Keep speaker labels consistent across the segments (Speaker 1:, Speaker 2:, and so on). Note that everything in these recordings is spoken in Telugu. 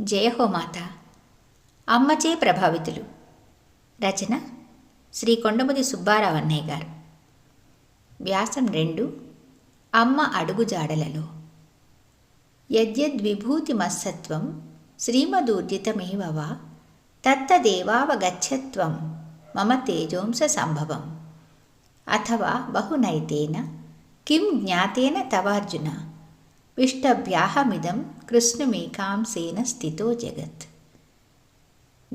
Speaker 1: జయహోమాత అమ్మచే ప్రభావితులు. రచన శ్రీ కొండముది సుబ్బారావు అన్నయ్య గారు. వ్యాసం రెండు అమ్మ అడుగుజాడలలో యద్యద్విభూతిమస్సత్వం శ్రీమదూర్జితమేవ తత్తదేవావగచ్చత్వం మమ తేజోంస సంభవం అథవా బహునైతేన కిం జ్ఞాతేన తవార్జున. విష్టభ్యాహమిదం కృష్ణమేకాంశేన స్థితో జగత్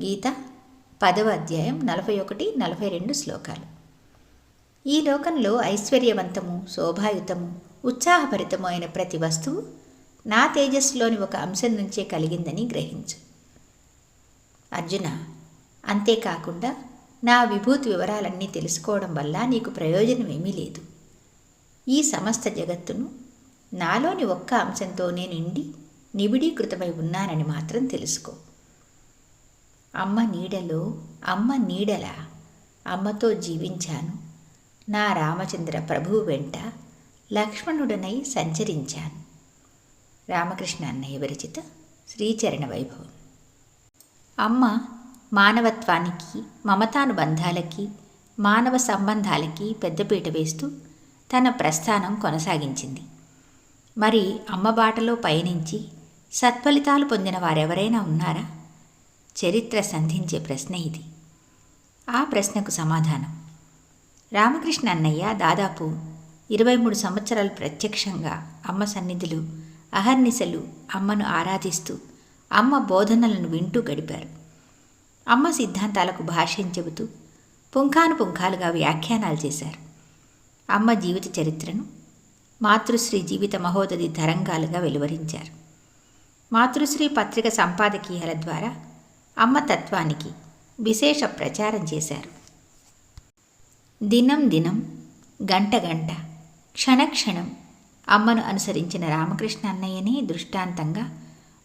Speaker 1: గీత పదవ అధ్యాయం నలభై ఒకటి నలభై రెండు శ్లోకాలు। ఈ లోకంలో ఐశ్వర్యవంతము శోభాయుతము ఉత్సాహభరితము అయిన ప్రతి వస్తువు నా తేజస్సులోని ఒక అంశం నుంచే కలిగిందని గ్రహించు। అర్జున అంతేకాకుండా నా విభూతి వివరాలన్నీ తెలుసుకోవడం వల్ల నీకు ప్రయోజనం ఏమీ లేదు। ఈ సమస్త జగత్తును నాలోని ఒక్క అంశంతో నేను నిండి నిబిడీకృతమై ఉన్నానని మాత్రం తెలుసుకో. అమ్మ నీడలో అమ్మ నీడల అమ్మతో జీవించాను. నా రామచంద్ర ప్రభువు వెంట లక్ష్మణుడనై సంచరించాను. రామకృష్ణ అన్నయ్య విరచిత శ్రీచరణ వైభవం. అమ్మ మానవత్వానికి మమతానుబంధాలకి మానవ సంబంధాలకి పెద్దపీట వేస్తూ తన ప్రస్థానం కొనసాగించింది. మరి అమ్మ బాటలో పయనించి సత్ఫలితాలు పొందిన వారెవరైనా ఉన్నారా? చరిత్ర సంధించే ప్రశ్న ఇది. ఆ ప్రశ్నకు సమాధానం. రామకృష్ణ అన్నయ్య దాదాపు ఇరవై మూడు సంవత్సరాలు ప్రత్యక్షంగా అమ్మ సన్నిధులు అహర్నిశలు అమ్మను ఆరాధిస్తూ అమ్మ బోధనలను వింటూ గడిపారు. అమ్మ సిద్ధాంతాలకు భాష్యం చెబుతూ పుంఖాను పుంఖాలుగా వ్యాఖ్యానాలు చేశారు. అమ్మ జీవిత చరిత్రను మాతృశ్రీ జీవిత మహోదది తరంగాలుగా వెలువరించారు. మాతృశ్రీ పత్రిక సంపాదకీయాల ద్వారా అమ్మ తత్వానికి విశేష ప్రచారం చేశారు. దినం దినం గంట గంట క్షణక్షణం అమ్మను అనుసరించిన రామకృష్ణ అన్నయ్యనే దృష్టాంతంగా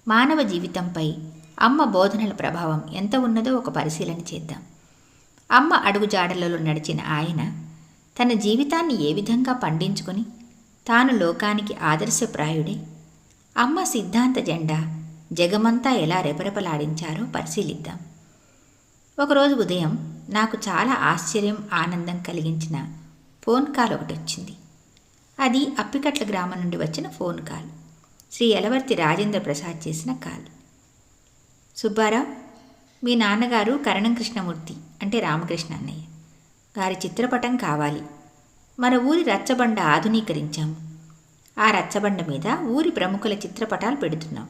Speaker 1: మానవ జీవితంపై అమ్మ బోధనల ప్రభావం ఎంత ఉన్నదో ఒక పరిశీలన చేద్దాం. అమ్మ అడుగుజాడలలో నడిచిన ఆయన తన జీవితాన్ని ఏ విధంగా పండించుకొని తాను లోకానికి ఆదర్శప్రాయుడే. అమ్మ సిద్ధాంత జెండా జగమంతా ఎలా రెపరెపలాడించారో పరిశీలిద్దాం. ఒకరోజు ఉదయం నాకు చాలా ఆశ్చర్యం ఆనందం కలిగించిన ఫోన్ కాల్ ఒకటి వచ్చింది అది అప్పికట్ల గ్రామం నుండి వచ్చిన ఫోన్ కాల్. శ్రీ ఎలవర్తి రాజేంద్ర ప్రసాద్ చేసిన కాల్. సుబ్బారావు మీ నాన్నగారు కరణం కృష్ణమూర్తి అంటే రామకృష్ణ అన్నయ్య. గారి చిత్రపటం కావాలి. మన ఊరి రచ్చబండ ఆధునీకరించాము ఆ రచ్చబండ మీద ఊరి ప్రముఖుల చిత్రపటాలు పెడుతున్నాం.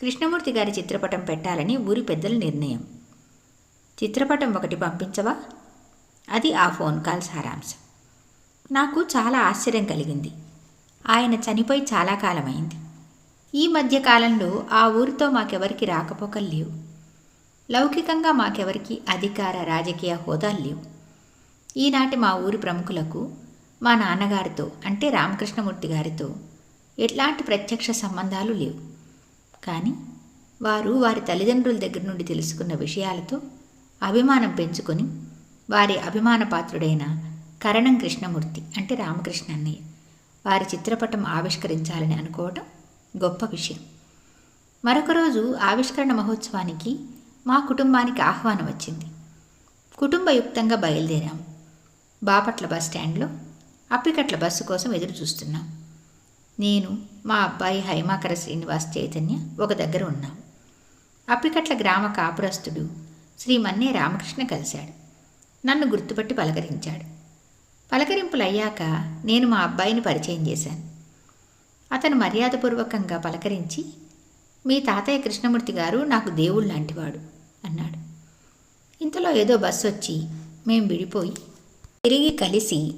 Speaker 1: కృష్ణమూర్తి గారి చిత్రపటం పెట్టాలని ఊరి పెద్దల నిర్ణయం. చిత్రపటం ఒకటి పంపించవా? అది ఆ ఫోన్ కాల్ సారాంశం. నాకు చాలా ఆశ్చర్యం కలిగింది. ఆయన చనిపోయి చాలా కాలమైంది. ఈ మధ్య కాలంలో ఆ ఊరితో మాకెవరికి రాకపోకలు లేవు. లౌకికంగా మాకెవరికి అధికార రాజకీయ హోదాలు లేవు. ఈనాటి మా ఊరి ప్రముఖులకు మా నాన్నగారితో అంటే రామకృష్ణమూర్తి గారితో ఎట్లాంటి ప్రత్యక్ష సంబంధాలు లేవు. కానీ వారు వారి తల్లిదండ్రుల దగ్గర నుండి తెలుసుకున్న విషయాలతో అభిమానం పెంచుకొని వారి అభిమాన పాత్రుడైన కరణం కృష్ణమూర్తి అంటే రామకృష్ణ అన్నయ్య వారి చిత్రపటం ఆవిష్కరించాలని అనుకోవటం గొప్ప విషయం. మరొక రోజు ఆవిష్కరణ మహోత్సవానికి మా కుటుంబానికి ఆహ్వానం వచ్చింది. కుటుంబయుక్తంగా బయలుదేరాము బాపట్ల బస్ స్టాండ్లో అప్పికట్ల బస్సు కోసం ఎదురు చూస్తున్నాం. నేను మా అబ్బాయి హైమాకర శ్రీనివాస్ చైతన్య ఒక దగ్గర ఉన్నాం. అప్పికట్ల గ్రామ కాపురస్తుడు శ్రీ మన్నే రామకృష్ణ కలిశాడు. నన్ను గుర్తుపట్టి పలకరించాడు. పలకరింపులయ్యాక నేను మా అబ్బాయిని పరిచయం చేశాను. అతను మర్యాదపూర్వకంగా పలకరించి మీ తాతయ్య కృష్ణమూర్తి గారు నాకు దేవుళ్ళు లాంటివాడు అన్నాడు. ఇంతలో ఏదో బస్సు వచ్చి మేం విడిపోయి తిరిగి కలిసి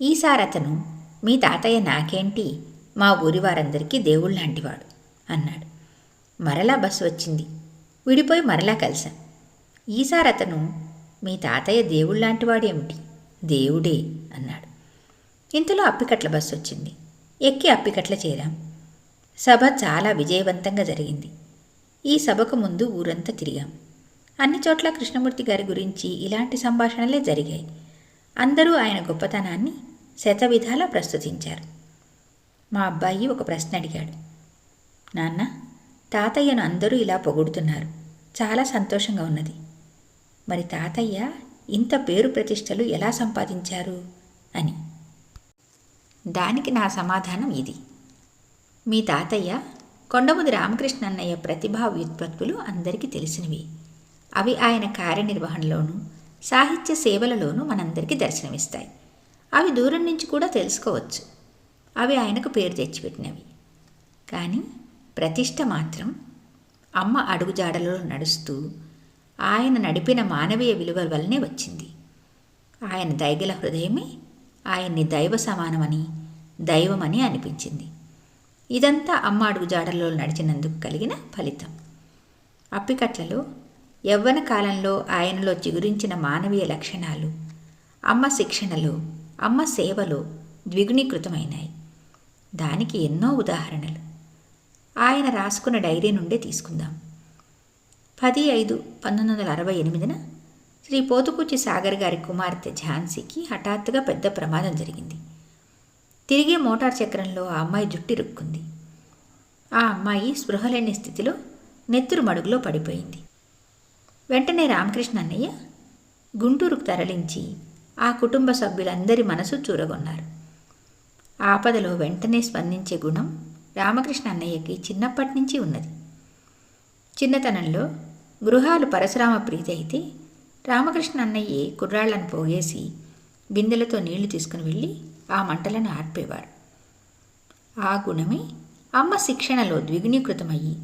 Speaker 1: ఈసారతను అతను మీ తాతయ్య నాకేంటి? మా ఊరి వారందరికీ దేవుళ్ళ లాంటివాడు అన్నాడు. మరలా బస్సు వచ్చింది. విడిపోయి మరలా కలిశాం. ఈసారతను అతను మీ తాతయ్య దేవుళ్ళ ఏమిటి? దేవుడే అన్నాడు. ఇంతలో అప్పికట్ల బస్సు వచ్చింది. ఎక్కి అప్పికట్ల చేరాం. సభ చాలా విజయవంతంగా జరిగింది. ఈ సభకు ముందు ఊరంతా తిరిగాం. అన్ని చోట్ల కృష్ణమూర్తి గారి గురించి ఇలాంటి సంభాషణలే జరిగాయి. అందరూ ఆయన గొప్పతనాన్ని శతవిధాలా ప్రస్తుతించారు. మా అబ్బాయి ఒక ప్రశ్న అడిగాడు. నాన్న తాతయ్యను అందరూ ఇలా పొగుడుతున్నారు. చాలా సంతోషంగా ఉన్నది. మరి తాతయ్య ఇంత పేరు ప్రతిష్టలు ఎలా సంపాదించారు? అని. దానికి నా సమాధానం ఇది. మీ తాతయ్య కొండముది రామకృష్ణ అన్నయ్య ప్రతిభా వ్యుత్పత్తులు అందరికీ తెలిసినవి. అవి ఆయన కార్యనిర్వహణలోనూ సాహిత్య సేవలలోనూ మనందరికీ దర్శనమిస్తాయి. అవి దూరం నుంచి కూడా తెలుసుకోవచ్చు. అవి ఆయనకు పేరు తెచ్చిపెట్టినవి. కానీ ప్రతిష్ట మాత్రం అమ్మ అడుగుజాడలో నడుస్తూ ఆయన నడిపిన మానవీయ విలువల వల్లనే వచ్చింది. ఆయన దైగల హృదయమే ఆయన్ని దైవ సమానమని దైవమని అనిపించింది. ఇదంతా అమ్మ అడుగుజాడల్లో నడిచినందుకు కలిగిన ఫలితం. అప్పికట్లలో యవ్వన కాలంలో ఆయనలో చిగురించిన మానవీయ లక్షణాలు అమ్మ శిక్షణలో అమ్మ సేవలో ద్విగుణీకృతమైనాయి. దానికి ఎన్నో ఉదాహరణలు. ఆయన రాసుకున్న డైరీ నుండే తీసుకుందాం. పది ఐదు పంతొమ్మిది వందల అరవై ఎనిమిదిన శ్రీ పోతుకుచ్చి సాగర్ గారి కుమార్తె ఝాన్సీకి హఠాత్తుగా పెద్ద ప్రమాదం జరిగింది. తిరిగే మోటార్ చక్రంలో ఆ అమ్మాయి జుట్టిరుక్కుంది ఆ అమ్మాయి స్పృహలేని స్థితిలో నెత్తురు మడుగులో పడిపోయింది. వెంటనే రామకృష్ణ అన్నయ్య గుంటూరుకు తరలించి ఆ కుటుంబ సభ్యులందరి మనసు చూరగొన్నారు. ఆపదలో వెంటనే స్పందించే గుణం రామకృష్ణ అన్నయ్యకి చిన్నప్పటి నుంచి ఉన్నది. చిన్నతనంలో గృహాలు పరశురామ ప్రీతి అయితే రామకృష్ణ అన్నయ్యే కుర్రాళ్ళను పోగేసి బిందెలతో నీళ్ళు తీసుకుని వెళ్ళి ఆ మంటలను ఆర్పేవారు. ఆ గుణమే అమ్మ శిక్షణలో ద్విగుణీకృతమయ్యి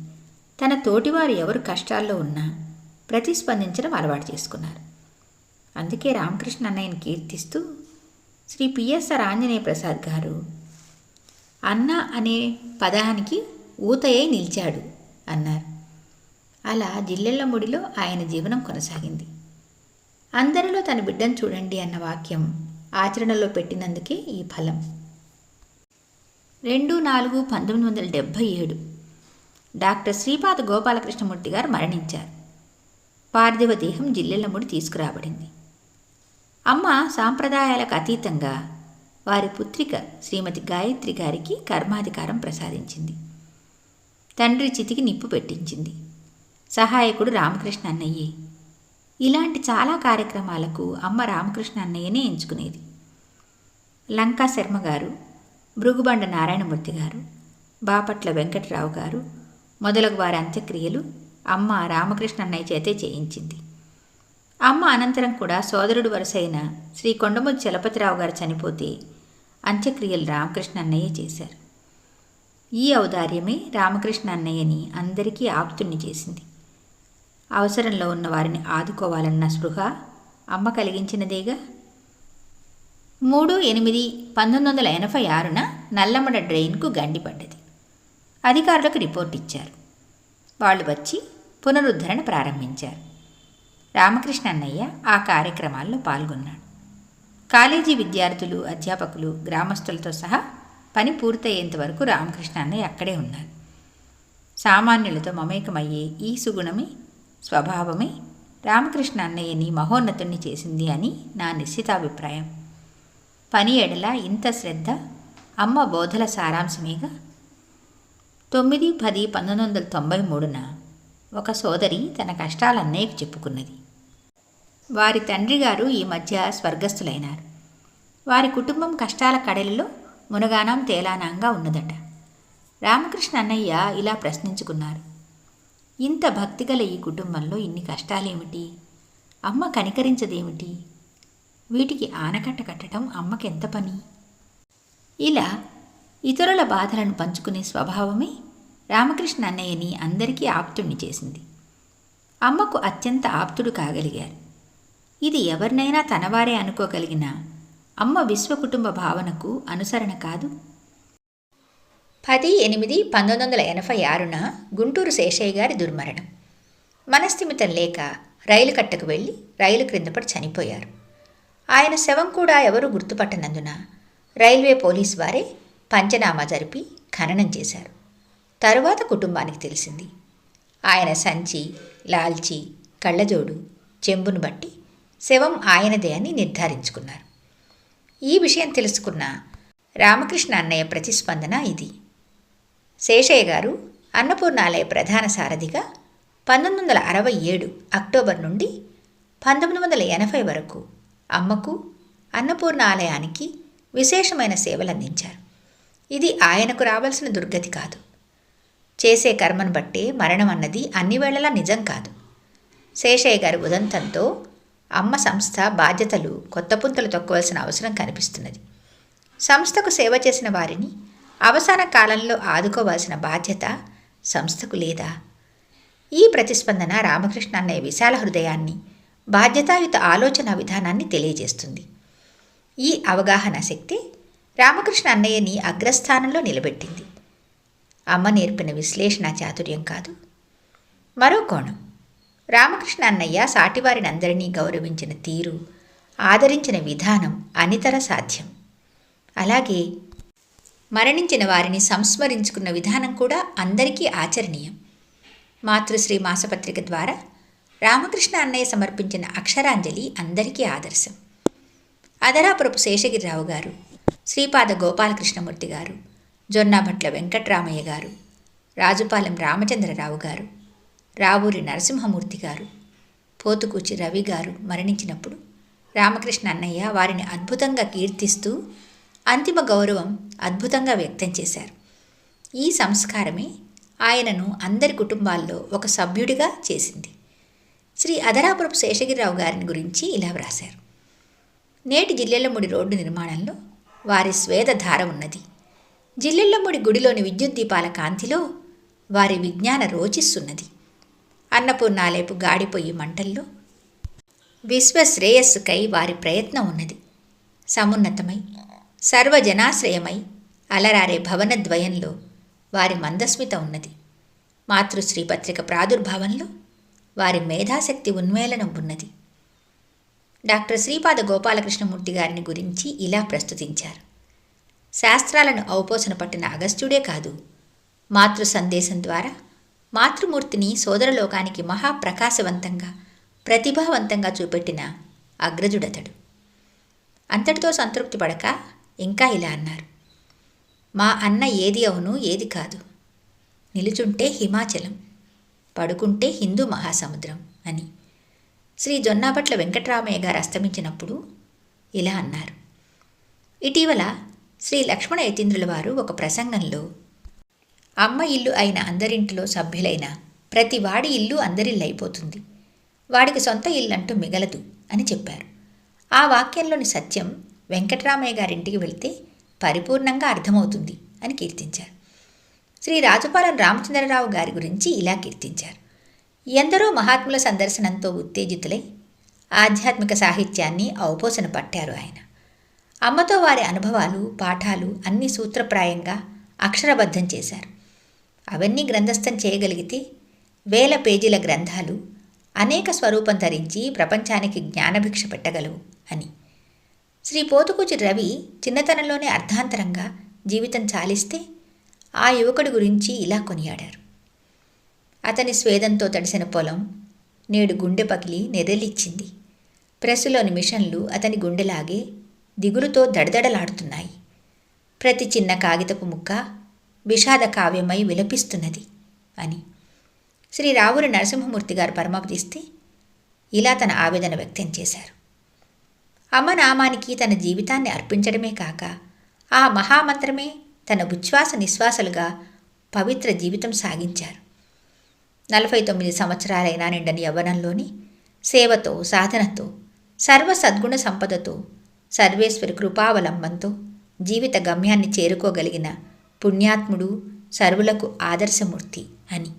Speaker 1: తన తోటివారు ఎవరు కష్టాల్లో ఉన్నా ప్రతిస్పందించడం అలవాటు చేసుకున్నారు. అందుకే రామకృష్ణ అన్నయ్యని కీర్తిస్తూ శ్రీ పిఎస్ఆర్ ఆంజనేయ ప్రసాద్ గారు అన్న అనే పదానికి ఊతయై నిలిచాడు అన్నారు. అలా జిల్లెళ్ళ ముడిలో ఆయన జీవనం కొనసాగింది. అందరిలో తన బిడ్డను చూడండి అన్న వాక్యం ఆచరణలో పెట్టినందుకే ఈ ఫలం. రెండు నాలుగు పంతొమ్మిది వందల డెబ్భై ఏడు. డాక్టర్ శ్రీపాద గోపాలకృష్ణమూర్తి గారు మరణించారు. పార్థివ దేహం జిల్లెళ్ళముడి తీసుకురాబడింది. అమ్మ సాంప్రదాయాలకు అతీతంగా వారి పుత్రిక శ్రీమతి గాయత్రి గారికి కర్మాధికారం ప్రసాదించింది. తండ్రి చితికి నిప్పు పెట్టించింది. సహాయకుడు రామకృష్ణ అన్నయ్యే. ఇలాంటి చాలా కార్యక్రమాలకు అమ్మ రామకృష్ణ అన్నయ్యనే ఎంచుకునేది. లంకా శర్మ గారు భృగుబండ నారాయణమూర్తి గారు బాపట్ల వెంకటరావు గారు మొదలగు వారి అంత్యక్రియలు అమ్మ రామకృష్ణ అన్నయ్య చేతే చేయించింది. అమ్మ అనంతరం కూడా సోదరుడు వరుసైన శ్రీ కొండమూరి చలపతిరావు గారు చనిపోతే అంత్యక్రియలు రామకృష్ణ అన్నయ్య చేశారు. ఈ ఔదార్యమే రామకృష్ణ అన్నయ్యని అందరికీ ఆప్తుణ్ణి చేసింది. అవసరంలో ఉన్న వారిని ఆదుకోవాలన్న స్పృహ అమ్మ కలిగించినదేగా? మూడు ఎనిమిది పంతొమ్మిది వందల ఎనభై ఆరున నల్లమడ డ్రైన్కు గండిపడ్డది. అధికారులకు రిపోర్ట్ ఇచ్చారు. వాళ్ళు వచ్చి పునరుద్ధరణ ప్రారంభించారు. రామకృష్ణ అన్నయ్య ఆ కార్యక్రమాల్లో పాల్గొన్నాడు. కాలేజీ విద్యార్థులు అధ్యాపకులు గ్రామస్తులతో సహా పని పూర్తయ్యేంత వరకు రామకృష్ణ అన్నయ్య అక్కడే ఉన్నారు. సామాన్యులతో మమేకమయ్యే ఈ సుగుణమే స్వభావమే రామకృష్ణ అన్నయ్యని మహోన్నతుణ్ణి చేసింది అని నా నిశ్చితాభిప్రాయం. పని ఎడల ఇంత శ్రద్ధ అమ్మ బోధల సారాంశమేగా? తొమ్మిది పది పంతొమ్మిది వందల తొంభై మూడున ఒక సోదరి తన కష్టాలన్నయ్యకు చెప్పుకున్నది. వారి తండ్రి గారు ఈ మధ్య స్వర్గస్థులైనారు. వారి కుటుంబం కష్టాల కడలిలో మునగానం తేలానంగా ఉన్నదట. రామకృష్ణ అన్నయ్య ఇలా ప్రశ్నించుకున్నారు. ఇంత భక్తిగల ఈ కుటుంబంలో ఇన్ని కష్టాలేమిటి? అమ్మ కనికరించదేమిటి? వీటికి ఆనకట్ట కట్టడం అమ్మకెంత పని? ఇలా ఇతరుల బాధలను పంచుకునే స్వభావమే రామకృష్ణ అన్నయ్యని అందరికీ ఆప్తుణ్ణి చేసింది. అమ్మకు అత్యంత ఆప్తుడు కాగలిగారు. ఇది ఎవరినైనా తనవారే అనుకోగలిగిన అమ్మ విశ్వకుటుంబ భావనకు అనుసరణ కాదు. పది ఎనిమిది పంతొమ్మిది వందల ఎనభై ఆరున గుంటూరు శేషయ్య గారి దుర్మరణం. మనస్థిమితం లేక రైలు కట్టకు వెళ్ళి రైలు క్రిందపడి చనిపోయారు. ఆయన శవం కూడా ఎవరూ గుర్తుపట్టనందున రైల్వే పోలీస్ వారే పంచనామా జరిపి ఖననం చేశారు. తరువాత కుటుంబానికి తెలిసింది. ఆయన సంచి లాల్చి కళ్ళజోడు చెంబును బట్టి శవం ఆయనదే అని నిర్ధారించుకున్నారు. ఈ విషయం తెలుసుకున్న రామకృష్ణ అన్నయ్య ప్రతిస్పందన ఇది. శేషయ్య గారు అన్నపూర్ణాలయ ప్రధాన సారథిగా పంతొమ్మిది వందల అరవై ఏడు అక్టోబర్ నుండి పంతొమ్మిది వందల ఎనభై వరకు అమ్మకు అన్నపూర్ణ ఆలయానికి విశేషమైన సేవలందించారు. ఇది ఆయనకు రావాల్సిన దుర్గతి కాదు. చేసే కర్మను బట్టే మరణం అన్నది అన్ని వేళలా నిజం కాదు. శేషయ్య గారి ఉదంతంతో అమ్మ సంస్థ బాధ్యతలు కొత్త పుంతలు తొక్కవలసిన అవసరం కనిపిస్తున్నది. సంస్థకు సేవ చేసిన వారిని అవసాన కాలంలో ఆదుకోవాల్సిన బాధ్యత సంస్థకు లేదా? ఈ ప్రతిస్పందన రామకృష్ణ అన్నయ్య విశాల హృదయాన్ని బాధ్యతాయుత ఆలోచన విధానాన్ని తెలియజేస్తుంది. ఈ అవగాహన శక్తి రామకృష్ణ అన్నయ్యని అగ్రస్థానంలో నిలబెట్టింది. అమ్మ నేర్పిన విశ్లేషణ చాతుర్యం కాదు. మరో కోణం. రామకృష్ణ అన్నయ్య సాటివారిని అందరినీ గౌరవించిన తీరు ఆదరించిన విధానం అనితర సాధ్యం. అలాగే మరణించిన వారిని సంస్మరించుకున్న విధానం కూడా అందరికీ ఆచరణీయం. మాతృశ్రీ మాసపత్రిక ద్వారా రామకృష్ణ అన్నయ్య సమర్పించిన అక్షరాంజలి అందరికీ ఆదర్శం. అదరాపురపు శేషగిరిరావు గారు శ్రీపాద గోపాలకృష్ణమూర్తి గారు జొన్నాభట్ల వెంకట్రామయ్య గారు రాజుపాలెం రామచంద్రరావు గారు రావూరి నరసింహమూర్తి గారు పోతుకూచి రవి గారు మరణించినప్పుడు రామకృష్ణ అన్నయ్య వారిని అద్భుతంగా కీర్తిస్తూ అంతిమ గౌరవం అద్భుతంగా వ్యక్తం చేశారు. ఈ సంస్కారమే ఆయనను అందరి కుటుంబాల్లో ఒక సభ్యుడిగా చేసింది. శ్రీ అధరాపురపు శేషగిరిరావు గారిని గురించి ఇలా వ్రాశారు. నేటి జిల్లెల్లముడి రోడ్డు నిర్మాణంలో వారి స్వేద ధార ఉన్నది. జిల్లెల్లముడి గుడిలోని విద్యుత్ దీపాల కాంతిలో వారి విజ్ఞాన రోచిస్తున్నది. అన్నపూర్ణాలేపు గాడిపోయి మంటల్లో విశ్వశ్రేయస్సుకై వారి ప్రయత్నం ఉన్నది. సమున్నతమై సర్వజనాశ్రయమై అలరారే భవనద్వయంలో వారి మందస్మిత ఉన్నది. మాతృశ్రీ పత్రిక ప్రాదుర్భావంలో వారి మేధాశక్తి ఉన్మేళనం ఉన్నది. డాక్టర్ శ్రీపాద గోపాలకృష్ణమూర్తి గారిని గురించి ఇలా ప్రస్తుతించారు. శాస్త్రాలను అవపోసన పట్టిన అగస్త్యుడే కాదు. మాతృ సందేశం ద్వారా మాతృమూర్తిని సోదరలోకానికి మహాప్రకాశవంతంగా ప్రతిభావంతంగా చూపెట్టిన అగ్రజుడతడు. అంతటితో సంతృప్తి పడక ఇంకా ఇలా అన్నారు. మా అన్న ఏది అవును ఏది కాదు. నిలుచుంటే హిమాచలం పడుకుంటే హిందూ మహాసముద్రం అని. శ్రీ జొన్నాభట్ల వెంకట్రామయ్య గారు అస్తమించినప్పుడు ఇలా అన్నారు. ఇటీవల శ్రీ లక్ష్మణ యతీంద్రుల వారు ఒక ప్రసంగంలో అమ్మ ఇల్లు అయిన అందరింటిలో సభ్యులైన ప్రతి వాడి ఇల్లు అందరిల్లైపోతుంది వాడికి సొంత ఇల్లంటూ మిగలదు అని చెప్పారు. ఆ వాక్యంలోని సత్యం వెంకటరామయ్య గారింటికి వెళ్తే పరిపూర్ణంగా అర్థమవుతుంది అని కీర్తించారు. శ్రీ రాజపాలెం రామచంద్రరావు గారి గురించి ఇలా కీర్తించారు. ఎందరో మహాత్ముల సందర్శనంతో ఉత్తేజితులై ఆధ్యాత్మిక సాహిత్యాన్ని ఔపోసన పట్టారు ఆయన. అమ్మతో వారి అనుభవాలు పాఠాలు అన్ని సూత్రప్రాయంగా అక్షరబద్ధం చేశారు. అవన్నీ గ్రంథస్థం చేయగలిగితే వేల పేజీల గ్రంథాలు అనేక స్వరూపం ధరించి ప్రపంచానికి జ్ఞానభిక్ష పెట్టగలవు అని. శ్రీ పోతుకూచి రవి చిన్నతనంలోనే అర్ధాంతరంగా జీవితం చాలిస్తే ఆ యువకుడి గురించి ఇలా కొనియాడారు. అతని స్వేదంతో తడిసిన పొలం నేడు గుండె పగిలి నెరలిచ్చింది ప్రెస్సులోని మిషన్లు అతని గుండెలాగే దిగులుతో దడదడలాడుతున్నాయి. ప్రతి చిన్న కాగితపు ముక్క విషాద కావ్యమై విలపిస్తున్నది అని. శ్రీ రావురి నరసింహమూర్తి గారు పరమపదిస్తే ఇలా తన ఆవేదన వ్యక్తం చేశారు. అమ్మ నామానికి తన జీవితాన్ని అర్పించడమే కాక ఆ మహామంత్రమే తన ఉచ్ఛ్వాస నిశ్వాసలుగా పవిత్ర జీవితం సాగించారు. నలభై తొమ్మిది సంవత్సరాలైనా నిండని యవ్వనంలోని సేవతో సాధనతో సర్వ సద్గుణ సంపదతో సర్వేశ్వరి కృపావలంబంతో జీవిత గమ్యాన్ని చేరుకోగలిగిన పుణ్యాత్ముడు సర్వులకు ఆదర్శమూర్తి అని.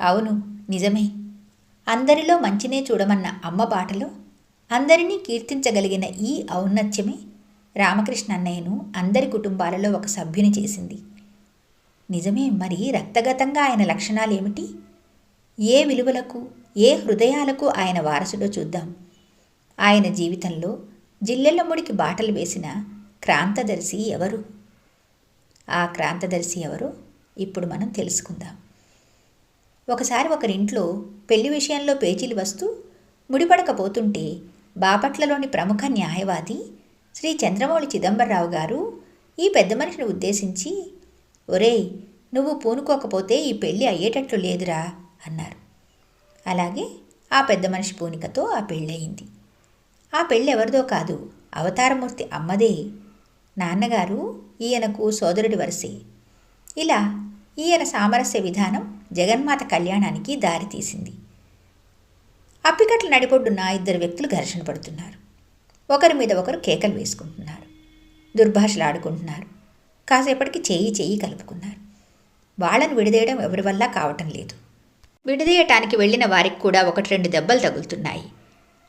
Speaker 1: అవును నిజమే. అందరిలో మంచినే చూడమన్న అమ్మ బాటలో అందరినీ కీర్తించగలిగిన ఈ ఔన్నత్యమే రామకృష్ణ అన్నయ్యను అందరి కుటుంబాలలో ఒక సభ్యుని చేసింది. నిజమే మరి రక్తగతంగా ఆయన లక్షణాలు ఏమిటి ఏ విలువలకు ఏ హృదయాలకు ఆయన వారసుడో చూద్దాం. ఆయన జీవితంలో జిల్లెల్లముడికి బాటలు వేసిన క్రాంతదర్శి ఎవరు? ఆ క్రాంతదర్శి ఎవరు ఇప్పుడు మనం తెలుసుకుందాం. ఒకసారి ఒకరింట్లో పెళ్ళి విషయంలో పేచీలు వస్తూ ముడిపడకపోతుంటే బాపట్లలోని ప్రముఖ న్యాయవాది శ్రీ చంద్రమౌళి చిదంబరరావు గారు ఈ పెద్ద మనిషిని ఉద్దేశించి ఒరేయ్ నువ్వు పూనుకోకపోతే ఈ పెళ్ళి అయ్యేటట్లు లేదురా అన్నారు. అలాగే ఆ పెద్ద మనిషి పూనికతో ఆ పెళ్ళయింది. ఆ పెళ్ళి ఎవరిదో కాదు. అవతారమూర్తి అమ్మదే. నాన్నగారు ఈయనకు సోదరుడి వరసే. ఇలా ఈయన సామరస్య విధానం జగన్మాత కళ్యాణానికి దారితీసింది అప్పికట్ల నడిపొడ్డున్న ఇద్దరు వ్యక్తులు ఘర్షణ పడుతున్నారు. ఒకరి మీద ఒకరు కేకలు వేసుకుంటున్నారు. దుర్భాషలు ఆడుకుంటున్నారు కాసేపటికి చెయ్యి చెయ్యి కలుపుకున్నారు. వాళ్ళని విడదీయడం ఎవరి వల్ల కావటం లేదు. విడదీయటానికి వెళ్ళిన వారికి కూడా ఒకటి రెండు దెబ్బలు తగులుతున్నాయి.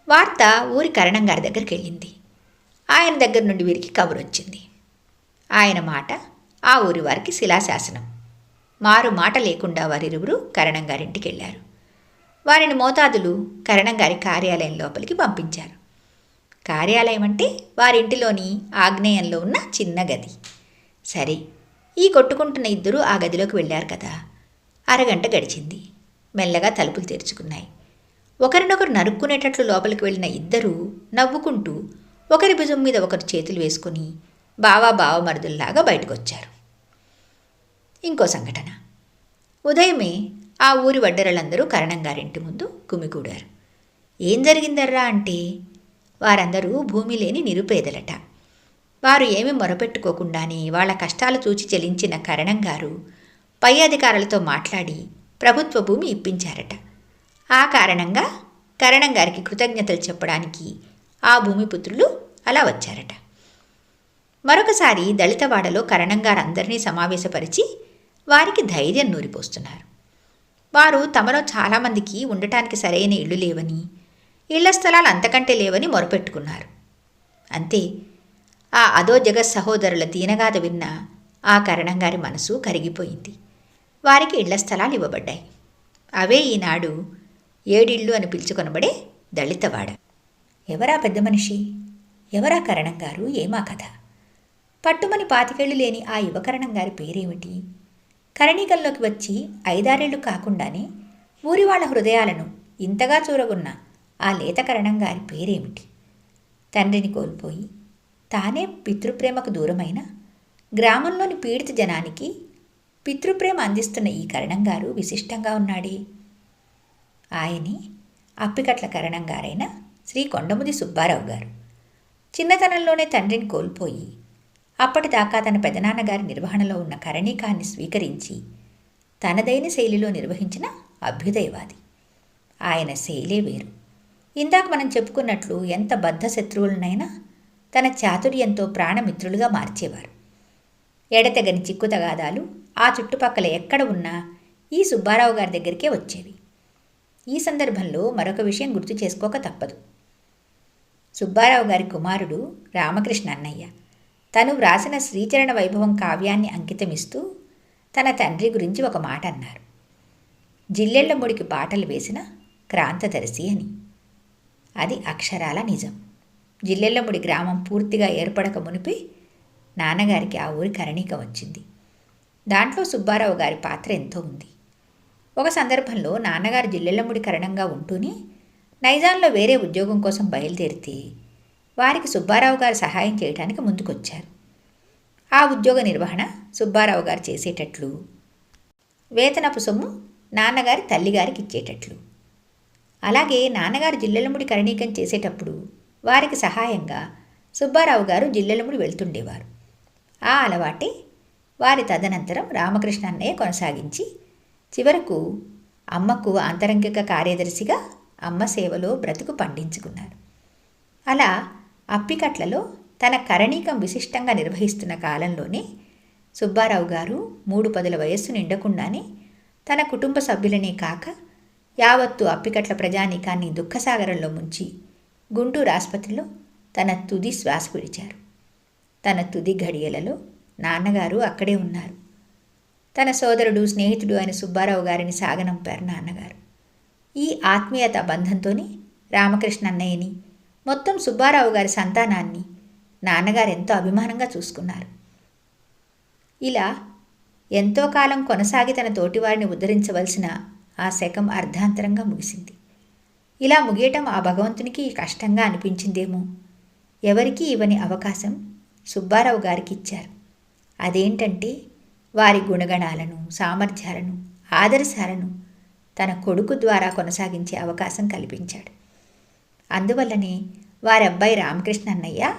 Speaker 1: వార్త ఊరి కరణం గారి దగ్గరికి వెళ్ళింది ఆయన దగ్గర నుండి వీరికి కబురు వచ్చింది ఆయన మాట ఆ ఊరి వారికి శిలాశాసనం. మారు మాట లేకుండా వారిరువురు కరణం గారింటికి వెళ్ళారు వారిని మోతాదులు కరణం గారి కార్యాలయం లోపలికి పంపించారు. కార్యాలయం అంటే వారింటిలోని ఆగ్నేయంలో ఉన్న చిన్న గది. సరే ఈ కొట్టుకుంటున్న ఇద్దరూ ఆ గదిలోకి వెళ్ళారు కదా. అరగంట గడిచింది. మెల్లగా తలుపులు తెరుచుకున్నాయి. ఒకరినొకరు నరుక్కునేటట్లు లోపలికి వెళ్ళిన ఇద్దరూ నవ్వుకుంటూ ఒకరి భుజం మీద ఒకరు చేతులు వేసుకుని బావా బావమరుదుల్లాగా బయటకొచ్చారు. ఇంకో సంఘటన. ఉదయమే ఆ ఊరి వడ్డరలందరూ కరణంగారింటి ముందు గుమిగూడారు ఏం జరిగిందర్రా అంటే వారందరూ భూమి లేని నిరుపేదలట. వారు ఏమి మొరపెట్టుకోకుండానే వాళ్ళ కష్టాలు చూచి చెలించిన కరణం గారు పై అధికారులతో మాట్లాడి ప్రభుత్వ భూమి ఇప్పించారట. ఆ కారణంగా కరణం గారికి కృతజ్ఞతలు చెప్పడానికి ఆ భూమిపుత్రులు అలా వచ్చారట. మరొకసారి దళితవాడలో కరణం అందరినీ సమావేశపరిచి వారికి ధైర్యం నూరిపోస్తున్నారు. వారు తమలో చాలామందికి ఉండటానికి సరైన ఇళ్ళు లేవని ఇళ్ళ స్థలాలు అంతకంటే లేవని మొరపెట్టుకున్నారు. అంతే ఆ అదో జగత్ సహోదరుల దీనగాథ విన్న ఆ కరణంగారి మనసు కరిగిపోయింది. వారికి ఇళ్ళ స్థలాలు ఇవ్వబడ్డాయి. అవే ఈనాడు ఏడిళ్ళు అని పిలుచుకొనబడే దళితవాడ. ఎవరా పెద్ద మనిషి? ఎవరా కరణం గారు? ఏమా కథ? పట్టుమని పాతికేళ్ళు లేని ఆ యువకరణం గారి పేరేమిటి? కరణీకంలోకి వచ్చి ఐదారేళ్ళు కాకుండానే ఊరి వాళ్ళ హృదయాలను ఇంతగా చూరగొన్న ఆ లేతకరణం గారి పేరేమిటి? తండ్రిని కోల్పోయి తానే పితృప్రేమకు దూరమైన గ్రామంలోని పీడిత జనానికి పితృప్రేమ అందిస్తున్న ఈ కరణం గారు విశిష్టంగా ఉన్నాడే. ఆయని అప్పికట్ల కరణం గారైన శ్రీ కొండముది సుబ్బారావు గారు. చిన్నతనంలోనే తండ్రిని కోల్పోయి అప్పటిదాకా తన పెదనాన్నగారి నిర్వహణలో ఉన్న కరణీకాన్ని స్వీకరించి తనదైన శైలిలో నిర్వహించిన అభ్యుదయవాది. ఆయన శైలే వేరు. ఇందాక మనం చెప్పుకున్నట్లు ఎంత బద్ధ శత్రువులనైనా తన చాతుర్యంతో ప్రాణమిత్రులుగా మార్చేవారు. ఎడతెగని చిక్కుతగాదాలు ఆ చుట్టుపక్కల ఎక్కడ ఉన్నా ఈ సుబ్బారావు గారి దగ్గరికే వచ్చేవి. ఈ సందర్భంలో మరొక విషయం గుర్తు చేసుకోక తప్పదు. సుబ్బారావు గారి కుమారుడు రామకృష్ణ అన్నయ్య తను వ్రాసిన శ్రీచరణ వైభవం కావ్యాన్ని అంకితమిస్తూ తన తండ్రి గురించి ఒక మాట అన్నారు. జిల్లెళ్ళ ముడికి పాటలు వేసిన క్రాంతదర్శి అని. అది అక్షరాల నిజం. జిల్లెళ్ళముడి గ్రామం పూర్తిగా ఏర్పడక మునిపి నాన్నగారికి ఆ ఊరి కరణీక వచ్చింది. దాంట్లో సుబ్బారావు గారి పాత్ర ఎంతో ఉంది. ఒక సందర్భంలో నాన్నగారు జిల్లెలమ్ముడి కరణంగా ఉంటూనే నైజాంలో వేరే ఉద్యోగం కోసం బయలుదేరితే వారికి సుబ్బారావు గారు సహాయం చేయడానికి ముందుకొచ్చారు. ఆ ఉద్యోగ నిర్వహణ సుబ్బారావు గారు చేసేటట్లు వేతనపు సొమ్ము నాన్నగారి తల్లిగారికి ఇచ్చేటట్లు. అలాగే నాన్నగారు జిల్లెలముడి కరణీకం చేసేటప్పుడు వారికి సహాయంగా సుబ్బారావు గారు జిల్లెలముడి వెళ్తుండేవారు. ఆ అలవాటే వారి తదనంతరం రామకృష్ణ అన్నయ్య కొనసాగించి చివరకు అమ్మకు ఆంతరంగిక కార్యదర్శిగా అమ్మ సేవలో బ్రతుకు పండించుకున్నారు అలా అప్పికట్లలో తన కరణీకం విశిష్టంగా నిర్వహిస్తున్న కాలంలోనే సుబ్బారావు గారు మూడు పదుల వయస్సు నిండకుండానే తన కుటుంబ సభ్యులనే కాక యావత్తు అప్పికట్ల ప్రజానీకాన్ని దుఃఖసాగరంలో ముంచి గుంటూరు ఆసుపత్రిలో తన తుది శ్వాస విడిచారు. తన తుది ఘడియలలో నాన్నగారు అక్కడే ఉన్నారు. తన సోదరుడు స్నేహితుడు అయిన సుబ్బారావు గారిని సాగనంపారు నాన్నగారు. ఈ ఆత్మీయత బంధంతోనే రామకృష్ణ అన్నయ్యని మొత్తం సుబ్బారావు గారి సంతానాన్ని నాన్నగారు ఎంతో అభిమానంగా చూసుకున్నారు. ఇలా ఎంతో కాలం కొనసాగి తన తోటివారిని ఉద్ధరించవలసిన ఆ శకం అర్ధాంతరంగా ముగిసింది. ఇలా ముగియటం ఆ భగవంతునికి కష్టంగా అనిపించిందేమో. ఎవరికీ ఇవ్వని అవకాశం సుబ్బారావు గారికి ఇచ్చారు. అదేంటంటే వారి గుణగణాలను సామర్థ్యాలను ఆదర్శాలను తన కొడుకు ద్వారా కొనసాగించే అవకాశం కల్పించాడు. అందువల్లనే వారి అబ్బాయి రామకృష్ణ అన్నయ్య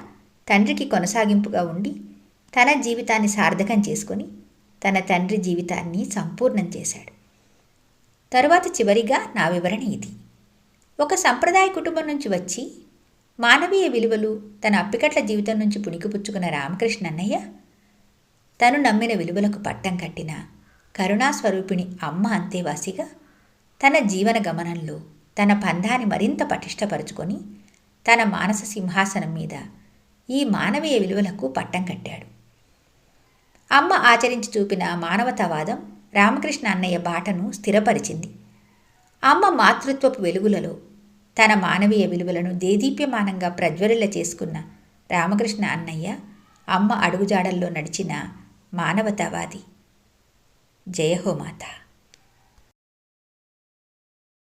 Speaker 1: తండ్రికి కొనసాగింపుగా ఉండి తన జీవితాన్ని సార్థకం చేసుకొని తన తండ్రి జీవితాన్ని సంపూర్ణం చేశాడు. తరువాత చివరిగా నా వివరణ ఇది. ఒక సంప్రదాయ కుటుంబం నుంచి వచ్చి మానవీయ విలువలు తన అప్పికట్ల జీవితం నుంచి పుణికిపుచ్చుకున్న రామకృష్ణ అన్నయ్య తను నమ్మిన విలువలకు పట్టం కట్టిన కరుణాస్వరూపిణి అమ్మ అంతేవాసిగా తన జీవన గమనంలో తన పంధాన్ని మరింత పటిష్టపరుచుకొని తన మానస సింహాసనం మీద ఈ మానవీయ విలువలకు పట్టం కట్టాడు. అమ్మ ఆచరించి చూపిన మానవతావాదం రామకృష్ణ అన్నయ్య బాటను స్థిరపరిచింది. అమ్మ మాతృత్వపు వెలుగులలో తన మానవీయ విలువలను దేదీప్యమానంగా ప్రజ్వరిల్ల చేసుకున్న రామకృష్ణ అన్నయ్య అమ్మ అడుగుజాడల్లో నడిచిన మానవతావాది. జయహోమాత